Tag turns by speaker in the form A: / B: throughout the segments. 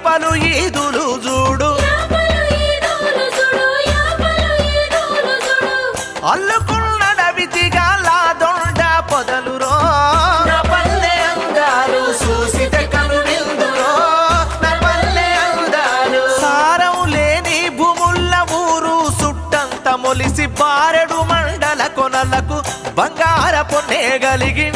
A: యాపలు ఈదోలు చూడు. చూడు
B: అల్లుకున్నడవితిగా లాదొండ పొదలురో. నా పల్లె అందాలు చూసితే కను విందురో నా పల్లె అందాలు. సారం లేని భూముల్ల ఊరు సుట్టంత మొలిసి బారెడు మండల కొనలకు బంగార పొన్నే గలిగి.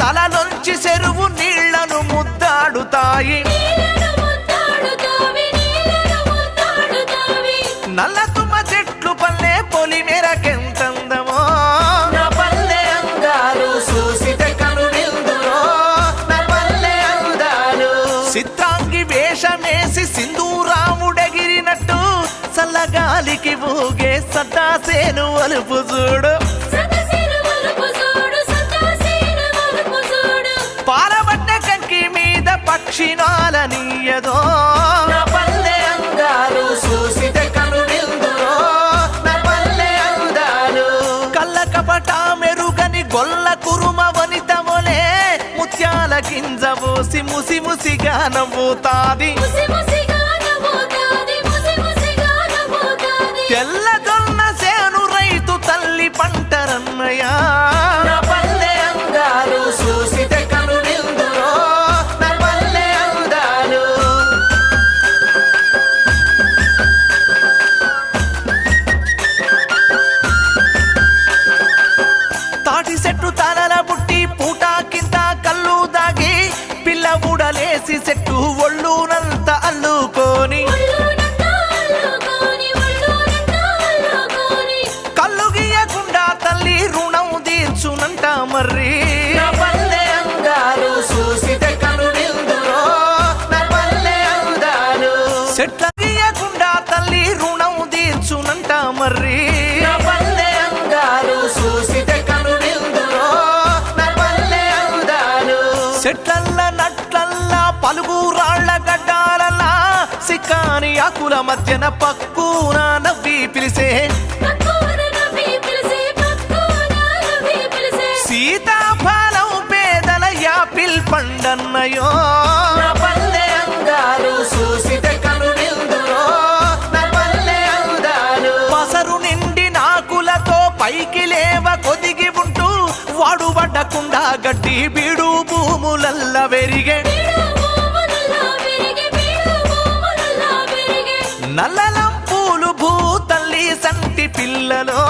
B: తలలోంచి చెరువు నీళ్ళను ముద్దాడుతాయి. నల్ల తుమ్మ చెట్లు పల్లె పొలి మెరకెంతందమో చల్లగాలికి ఊగే సదాసేను అలుపు చూడు.
A: సతసిర వలుపు చూడు
B: పాలబడ్డ కంకి మీద పక్షినాలనీయదో నా పల్లె అందాలు చూసితే కను విందురో నా పల్లె అందాలు. కళ్ళ కపట మెరుగని గొల్ల కురుమ వనిత మొలే ముత్యాల గింజ పోసి ముసి ముసిగా నవ్వుతాది.
A: ముసి ముసిగా నవ్వుతాది
B: తెల్ల జొన్న సేను రైతు తల్లి పంటరన్నయ్యా తాటి చెట్టు తలల బుట్టి పూట కింద కళ్ళు దాగి పిల్ల ఊడలేసి చెట్టు ఒళ్ళునంతా అల్లుకొని. పలుగు రాళ్ళ గడ్డాలల్లా సిక్కాని ఆకుల మధ్యన పక్కున నవ్వి పిలిసే. సీతాఫలం పేదల యాపిల్ పండన్నయో. పసరు నిండి నాకులతో పైకి లేవ కొదిగి ఉంటూ వాడు పడ్డకుండా గడ్డి బీడు భూములల్ల వెరిగే. నల్లలం పూలు భూతల్లి సంటి పిల్లలో.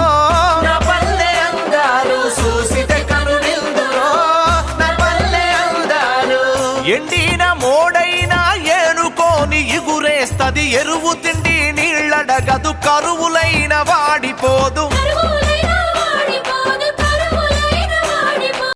B: ఎండిన మోడైన ఏనుకోని ఇగురేస్తది ఎరువు తిండి నీళ్ళడగదు కరువులైన వాడిపోదు.